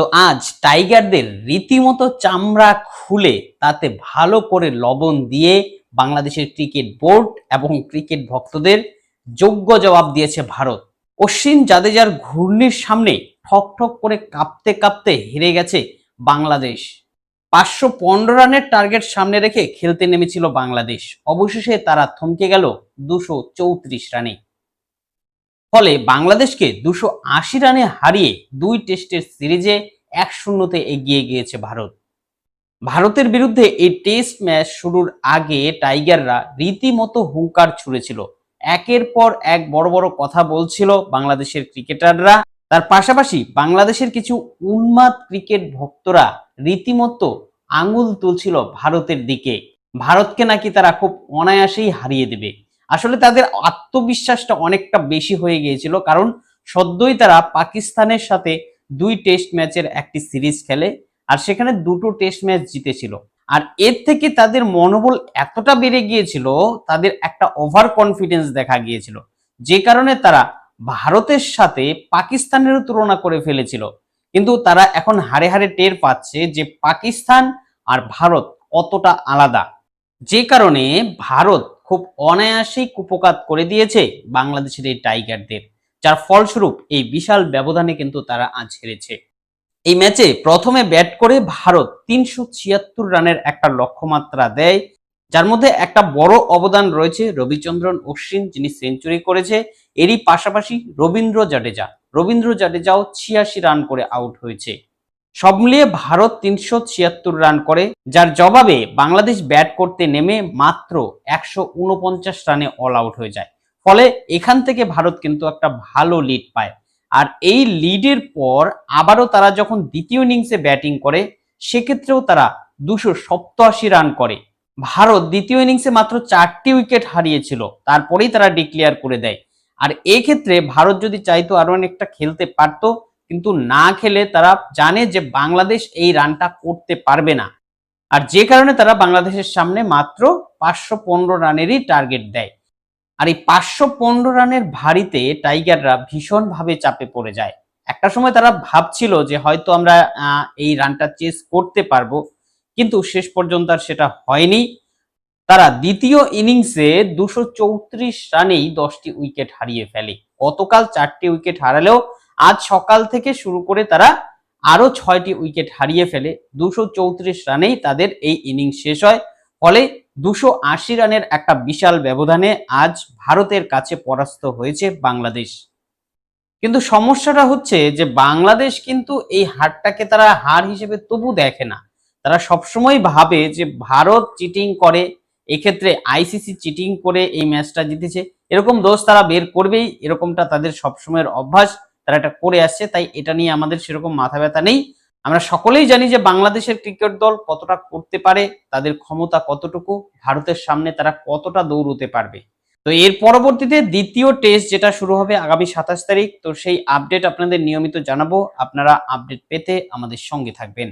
তো আজ টাইগারদের রীতিমতো চামড়া খুলে তাতে ভালো করে লবণ দিয়ে বাংলাদেশের ক্রিকেট বোর্ড এবং ক্রিকেট ভক্তদের যোগ্য জবাব দিয়েছে ভারত। অশ্বিন জাদেজার ঘূর্ণির সামনে ঠক ঠক করে কাঁপতে কাঁপতে হেরে গেছে বাংলাদেশ। পাঁচশো পনেরো রানের টার্গেট সামনে রেখে খেলতে নেমেছিল বাংলাদেশ। অবশেষে তারা থমকে গেল দুশো চৌত্রিশ রানে। ফলে বাংলাদেশকে দুশো আশি রানে হারিয়ে দুই টেস্টের সিরিজে এক শূন্যতে এগিয়ে গিয়েছে ভারত। ভারতের বিরুদ্ধে এই টেস্ট ম্যাচ শুরুর আগে টাইগাররা রীতিমতো হুঙ্কার ছুড়েছিল। একের পর এক বড় বড় কথা বলছিল বাংলাদেশের ক্রিকেটাররা। তার পাশাপাশি বাংলাদেশের কিছু উন্মাদ ক্রিকেট ভক্তরা রীতিমতো আঙুল তুলছিল ভারতের দিকে। ভারতকে নাকি তারা খুব অনায়াসেই হারিয়ে দেবে। আসলে তাদের আত্মবিশ্বাসটা অনেকটা বেশি হয়ে গিয়েছিল, কারণ সদ্যই তারা পাকিস্তানের সাথে দুই টেস্ট ম্যাচের একটি সিরিজ খেলে, আর সেখানে দুটো টেস্ট ম্যাচ জিতেছিল। আর এর থেকে তাদের মনোবল এতটা বেড়ে গিয়েছিল, তাদের একটা ওভার কনফিডেন্স দেখা গিয়েছিল, যে কারণে তারা ভারতের সাথে পাকিস্তানেরও তুলনা করে ফেলেছিল। কিন্তু তারা এখন হারে হারে টের পাচ্ছে যে পাকিস্তান আর ভারত কতটা আলাদা। যে কারণে ভারত খুব অনায়াসেই কুপকাত করে দিয়েছে বাংলাদেশের এই টাইগারদের, যার ফলস্বরূপ এই বিশাল ব্যবধানে কিন্তু তারা আজ হেরেছে। এই ম্যাচে প্রথমে ব্যাট করে ভারত তিনশো ছিয়াত্তর রানের একটা লক্ষ্যমাত্রা দেয়, যার মধ্যে একটা বড় অবদান রয়েছে রবিচন্দ্রন অশ্বিন, যিনি সেঞ্চুরি করেছে। এরই পাশাপাশি রবীন্দ্র জাডেজা, রবীন্দ্র জাডেজাও ছিয়াশি রান করে আউট হয়েছে। সব মিলিয়ে ভারত তিনশো ছিয়াত্তর রান করে, যার জবাবে বাংলাদেশ ব্যাট করতে নেমে মাত্র একশো উনপঞ্চাশ রানে অল আউট হয়ে যায়। ফলে এখান থেকে ভারত কিন্তু একটা ভালো লিড পায়। আর এই লিডের পর আবারও তারা যখন দ্বিতীয় ইনিংসে ব্যাটিং করে, সেক্ষেত্রেও তারা দুশো সপ্তাশি রান করে। ভারত দ্বিতীয় ইনিংসে মাত্র চারটি উইকেট হারিয়েছিল, তারপরেই তারা ডিক্লেয়ার করে দেয়। আর এই ক্ষেত্রে ভারত যদি চাইতো আরও অনেকটা খেলতে পারতো কিন্তু না খেলে তারা জানে যে বাংলাদেশ এই রানটা করতে পারবে না। আর যে কারণে তারা বাংলাদেশের সামনে মাত্র পাঁচশো পনেরো রানেরই টার্গেট দেয়। আর এই পাঁচশো পনেরো রানের ভারিতে টাইগাররা ভীষণভাবে চাপে পড়ে যায়। একটা সময় তারা ভাবছিল যে হয়তো আমরা এই রানটা চেস করতে পারব, কিন্তু শেষ পর্যন্ত আর সেটা হয়নি। তারা দ্বিতীয় ইনিংসে দুশো চৌত্রিশ রানেই দশটি উইকেট হারিয়ে ফেলে। গতকাল চারটি উইকেট হারালেও আজ সকাল থেকে শুরু করে তারা আরও ছয়টি উইকেট হারিয়ে ফেলে। দুশো চৌত্রিশ রানেই তাদের এই ইনিংস শেষ হয়। ফলে দুশো আশি রানের একটা বিশাল ব্যবধানে আজ ভারতের কাছে পরাস্ত হয়েছে বাংলাদেশ। কিন্তু সমস্যাটা হচ্ছে যে বাংলাদেশ কিন্তু এই হারটাকে তারা হার হিসেবে তবু দেখে না। তারা সবসময় ভাবে যে ভারত চিটিং করে, এক্ষেত্রে আইসিসি চিটিং করে এই ম্যাচটা জিতেছে। এরকম দোষ তারা বের করবেই, এরকমটা তাদের সবসময়ের অভ্যাস। তারা এটা করে আসছে, তাই এটা নিয়ে আমাদের সেরকম মাথা ব্যথা নেই। আমরা সকলেই জানি যে বাংলাদেশের ক্রিকেট দল কতটা করতে পারে, তাদের ক্ষমতা কতটুকু, ভারতের সামনে তারা কতটা দৌড়তে পারবে। তো এর পরবর্তীতে দ্বিতীয় টেস্ট যেটা শুরু হবে আগামী সাতাশ তারিখ, তো সেই আপডেট আপনাদের নিয়মিত জানাব। আপনারা আপডেট পেতে আমাদের সঙ্গে থাকবেন।